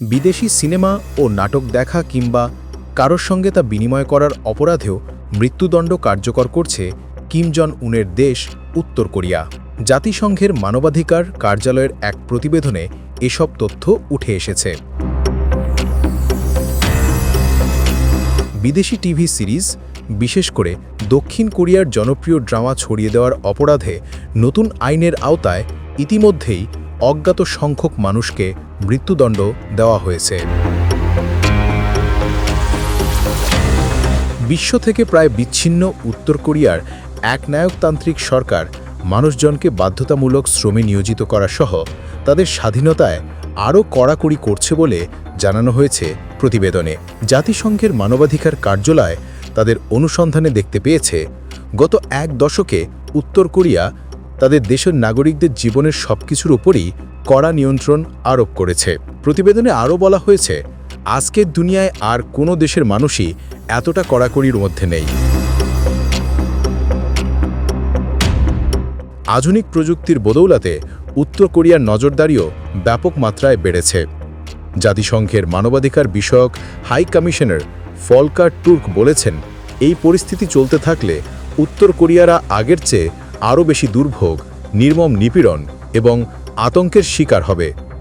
বিদেশি সিনেমা ও নাটক দেখা কিংবা কারোর সঙ্গে তা বিনিময় করার অপরাধেও মৃত্যুদণ্ড কার্যকর করছে কিম জন উনের দেশ উত্তর কোরিয়া। জাতিসংঘের মানবাধিকার কার্যালয়ের এক প্রতিবেদনে এসব তথ্য উঠে এসেছে। বিদেশি টিভি সিরিজ, বিশেষ করে দক্ষিণ কোরিয়ার জনপ্রিয় ড্রামা ছড়িয়ে দেওয়ার অপরাধে নতুন আইনের আওতায় ইতিমধ্যেই অজ্ঞাত সংখ্যক মানুষকে মৃত্যুদণ্ড দেওয়া হয়েছে। বিশ্ব থেকে প্রায় বিচ্ছিন্ন উত্তর কোরিয়ার একনায়কতান্ত্রিক সরকার মানুষজনকে বাধ্যতামূলক শ্রমে নিয়োজিত করা সহ তাদের স্বাধীনতায় আরও কড়াকড়ি করছে বলে জানানো হয়েছে প্রতিবেদনে। জাতিসংঘের মানবাধিকার কার্যালয় তাদের অনুসন্ধানে দেখতে পেয়েছে, গত এক দশকে উত্তর কোরিয়া তাদের দেশের নাগরিকদের জীবনের সবকিছুর উপরই কড়া নিয়ন্ত্রণ আরোপ করেছে। প্রতিবেদনে আরও বলা হয়েছে, আজকের দুনিয়ায় আর কোনো দেশের মানুষই এতটা কড়াকড়ির মধ্যে নেই। আধুনিক প্রযুক্তির বদৌলাতে উত্তর কোরিয়ার নজরদারিও ব্যাপক মাত্রায় বেড়েছে। জাতিসংঘের মানবাধিকার বিষয়ক হাই কমিশনার ফলকার টুর্ক বলেছেন, এই পরিস্থিতি চলতে থাকলে উত্তর কোরিয়ারা আগের চেয়ে আরও বেশি দুর্ভোগ নির্মম নিপীড়ন এবং আতঙ্কের শিকার হবে।